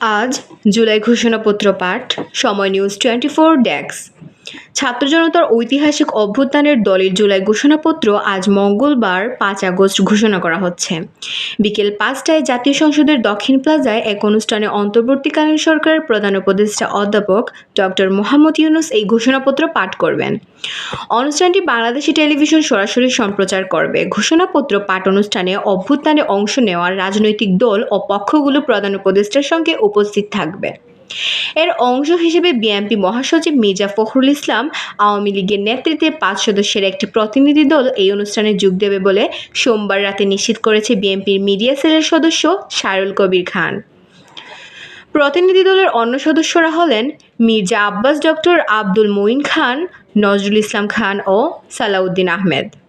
আজ জুলাই ঘোষণাপত্র পাঠ সময় নিউজ টোয়েন্টি ফোর ডেস্ক ছাত্র জনতার ঐতিহাসিক অভ্যুত্থানের দলের জুলাই ঘোষণাপত্র আজ মঙ্গলবার পাঁচ আগস্ট ঘোষণা করা হচ্ছে। বিকেল পাঁচটায় জাতীয় সংসদের দক্ষিণ প্লাজায় এক অনুষ্ঠানে অন্তর্বর্তীকালীন সরকারের প্রধান উপদেষ্টা অধ্যাপক ডক্টর মোহাম্মদ ইউনুস এই ঘোষণাপত্র পাঠ করবেন। অনুষ্ঠানটি বাংলাদেশি টেলিভিশন সরাসরি সম্প্রচার করবে। ঘোষণাপত্র পাঠ অনুষ্ঠানে অভ্যুত্থানে অংশ নেওয়ার রাজনৈতিক দল ও পক্ষগুলো প্রধান উপদেষ্টার সঙ্গে উপস্থিত থাকবে। এর অংশ হিসেবে বিএনপি মহাসচিব মির্জা ফখরুল ইসলাম আওয়ামী লীগের নেতৃত্বে পাঁচ সদস্যের একটি প্রতিনিধি দল এই অনুষ্ঠানে যোগ দেবে বলে সোমবার রাতে নিশ্চিত করেছে বিএনপির মিডিয়া সেলের সদস্য শায়রুল কবির খান। প্রতিনিধি দলের অন্য সদস্যরা হলেন মির্জা আব্বাস, ডক্টর আব্দুল মঈন খান, নজরুল ইসলাম খান ও সালাউদ্দিন আহমেদ।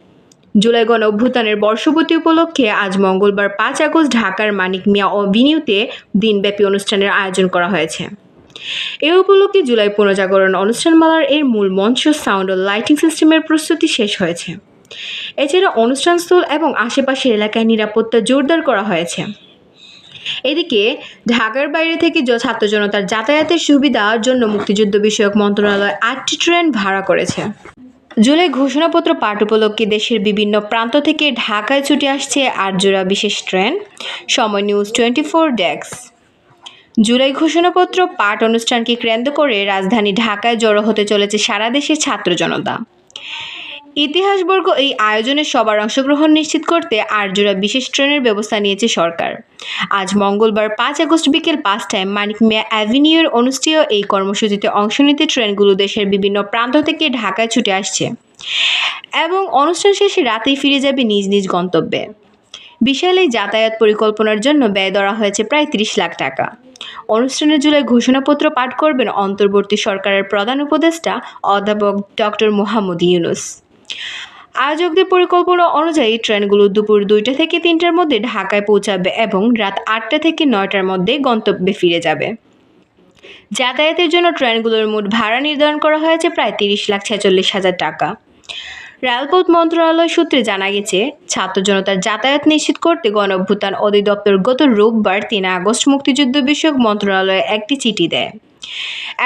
জুলাই গণ অভ্যুত্থানের বর্ষপূর্তি উপলক্ষে আজ মঙ্গলবার পাঁচ আগস্ট ঢাকার মানিক মিয়া অভিনিউতে দিনব্যাপী অনুষ্ঠানের আয়োজন করা হয়েছে। এ উপলক্ষে জুলাই পুনর্জাগরণ অনুষ্ঠানমালার এর মূল মঞ্চ সাউন্ড ও লাইটিং সিস্টেমের প্রস্তুতি শেষ হয়েছে। এছাড়া অনুষ্ঠানস্থল এবং আশেপাশের এলাকায় নিরাপত্তা জোরদার করা হয়েছে। এদিকে ঢাকার বাইরে থেকে ছাত্র জনতার যাতায়াতের সুবিধার জন্য মুক্তিযুদ্ধ বিষয়ক মন্ত্রণালয় আটটি ট্রেন ভাড়া করেছে। জুলাই ঘোষণাপত্র পাঠ উপলক্ষে দেশের বিভিন্ন প্রান্ত থেকে ঢাকায় ছুটে আসছে আটজোড়া বিশেষ train. Somoy news twenty four desk. July ঘোষণাপত্র পাঠ অনুষ্ঠানকে কেন্দ্র করে রাজধানী ঢাকায় জড়ো হতে চলেছে সারা দেশের ছাত্র জনতা। ইতিহাসবর্গ এই আয়োজনে সবার অংশগ্রহণ নিশ্চিত করতে আটজোড়া বিশেষ ট্রেনের ব্যবস্থা নিয়েছে সরকার। আজ মঙ্গলবার পাঁচ আগস্ট বিকেল পাঁচটায় মানিক মিয়া অ্যাভিনিউর অনুষ্ঠেয় এই কর্মসূচিতে অংশ নিতে ট্রেনগুলো দেশের বিভিন্ন প্রান্ত থেকে ঢাকায় ছুটে আসছে এবং অনুষ্ঠান শেষে রাতেই ফিরে যাবে নিজ নিজ গন্তব্যে। বিশাল এই যাতায়াত পরিকল্পনার জন্য ব্যয় ধরা হয়েছে প্রায় ত্রিশ লাখ টাকা। অনুষ্ঠানে জুলাই ঘোষণাপত্র পাঠ করবেন অন্তর্বর্তী সরকারের প্রধান উপদেষ্টা অধ্যাপক ডক্টর মোহাম্মদ ইউনুস। আয়োজকদের পরিকল্পনা অনুযায়ী ট্রেনগুলো দুপুর দুইটা থেকে তিনটার মধ্যে ঢাকায় পৌঁছাবে এবং রাত আটটা থেকে নয়টার মধ্যে গন্তব্যে ফিরে যাবে। যাতায়াতের জন্য ট্রেনগুলোর মোট ভাড়া নির্ধারণ করা হয়েছে প্রায় তিরিশ লাখ ছেচল্লিশ হাজার টাকা। রেলপথ মন্ত্রণালয় সূত্রে জানা গেছে, ছাত্র জনতার যাতায়াত নিশ্চিত করতে গণঅভ্যুত্থান অধিদপ্তর গত রোববার তিন আগস্ট মুক্তিযুদ্ধ বিষয়ক মন্ত্রণালয়ে একটি চিঠি দেয়।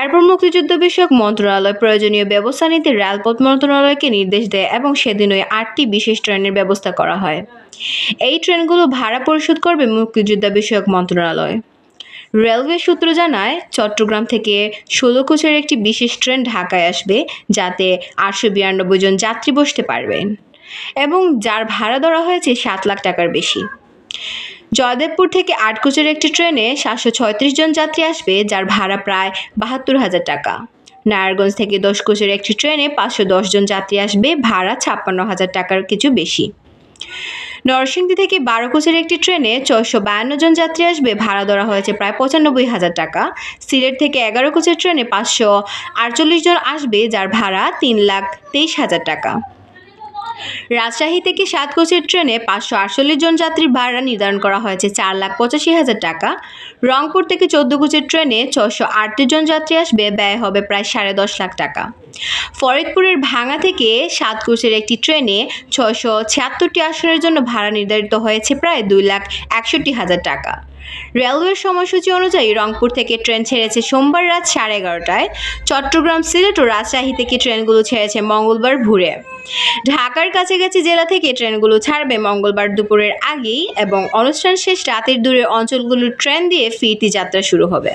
এরপর মুক্তিযুদ্ধ বিষয়ক মন্ত্রণালয় প্রয়োজনীয় ব্যবস্থা নিতে রেলপথ মন্ত্রণালয়কে নির্দেশ দেয় এবং সেদিনই আটটি বিশেষ ট্রেনের ব্যবস্থা করা হয়। এই ট্রেনগুলো ভাড়া পরিশোধ করবে মুক্তিযোদ্ধা বিষয়ক মন্ত্রণালয়। রেলওয়ে সূত্র জানায়, চট্টগ্রাম থেকে ষোলো কোচের একটি বিশেষ ট্রেন ঢাকায় আসবে, যাতে আটশো বিরানব্বই জন যাত্রী বসতে পারবেন। এবং যার ভাড়া ধরা হয়েছে সাত লাখ টাকার বেশি। জয়দেবপুর থেকে আট কোচের একটি ট্রেনে সাতশো জন যাত্রী আসবে, যার ভাড়া প্রায় বাহাত্তর হাজার টাকা। নারায়ণগঞ্জ থেকে দশ কোচের একটি ট্রেনে পাঁচশো দশ জন যাত্রী আসবে, ভাড়া ছাপ্পান্ন হাজার টাকার কিছু বেশি। নরসিংদী থেকে বারো কোচের একটি ট্রেনে ছয়শো বায়ান্ন জন যাত্রী আসবে, ভাড়া ধরা হয়েছে প্রায় পঁচানব্বই হাজার টাকা। সিলেট থেকে এগারো কোচের ট্রেনে পাঁচশো আটচল্লিশ জন আসবে, যার ভাড়া তিন লাখ তেইশ হাজার টাকা। রাজশাহী থেকে সাত কোচের ট্রেনে পাঁচশো আটচল্লিশ জন যাত্রীর ভাড়া নির্ধারণ করা হয়েছে? চার লাখ পঁচাশি হাজার টাকা। রংপুর থেকে চোদ্দ কোচের ট্রেনে ছশো আটত্রিশ জন যাত্রী আসবে, ব্যয় হবে প্রায় সাড়ে দশ লাখ টাকা। ফরিদপুরের ভাঙা থেকে সাত কোচের একটি ট্রেনে ছশো ছিয়াত্তরটি আসনের জন্য ভাড়া নির্ধারিত হয়েছে প্রায় দুই লাখ একষট্টি হাজার টাকা। রেলওয়ের সময়সূচি অনুযায়ী রংপুর থেকে ট্রেন ছেড়েছে সোমবার রাত সাড়ে এগারোটায়। চট্টগ্রাম সিলেট ও রাজশাহী থেকে ট্রেনগুলো ছেড়েছে মঙ্গলবার ভোরে? ঢাকার কাছাকাছি জেলা থেকে ট্রেনগুলো ছাড়বে মঙ্গলবার দুপুরের আগেই এবং অনুষ্ঠান শেষ রাতের দূরে অঞ্চলগুলোর ট্রেন দিয়ে ফিরতি যাত্রা শুরু হবে।